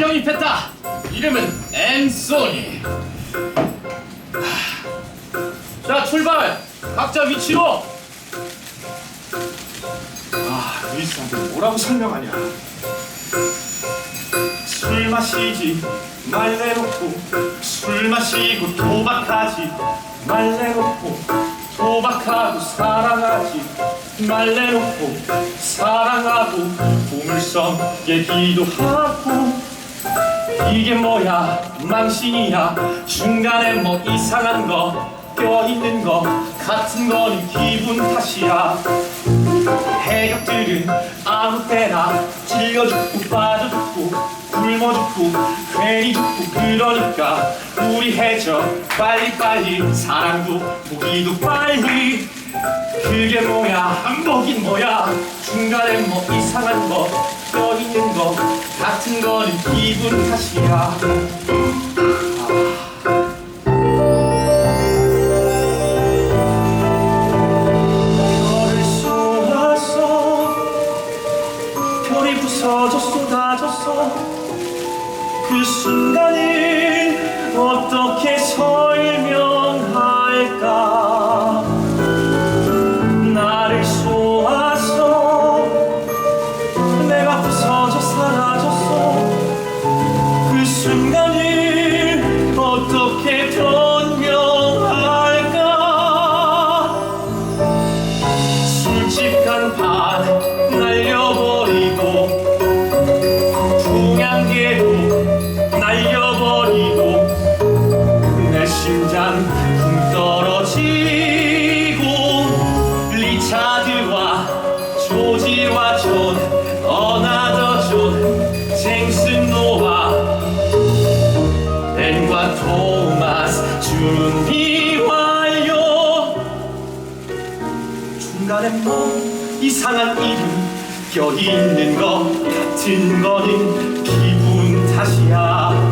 영입했다. 이름은 앤소니. 자 출발. 각자 위치로. 아, 루이스한테 뭐라고 설명하냐? 술 마시지 말래놓고 술 마시고 도박하지 말래놓고 도박하고 사랑하지 말래놓고 사랑하고 보물섬에 기도하고 이게 뭐야? 망신이야. 중간에 뭐 이상한 거 껴있는 거 같은 거는 기분 탓이야. 해적들은 아무 때나 찔려 죽고 빠져 죽고 굶어 죽고 괜히 죽고 그러니까 우리 해적 빨리빨리 사랑도 보기도 빨리. 그게 뭐야? 한복인 뭐야. 중간에 뭐 이상한 거 껴있는 거 같은 거는 기분 탓이야. 그 순간을 어떻게 설 술집 간판 날려버리고 중량계도 날려버리고 내 심장 붕 떨어지고 리차드와 조지와 존 어나더 존 쟁슨 노아 벤과 토마스 준비 완료 중간에 뭐 이상한 이름 껴있는 것 같은 거는 기분 탓이야.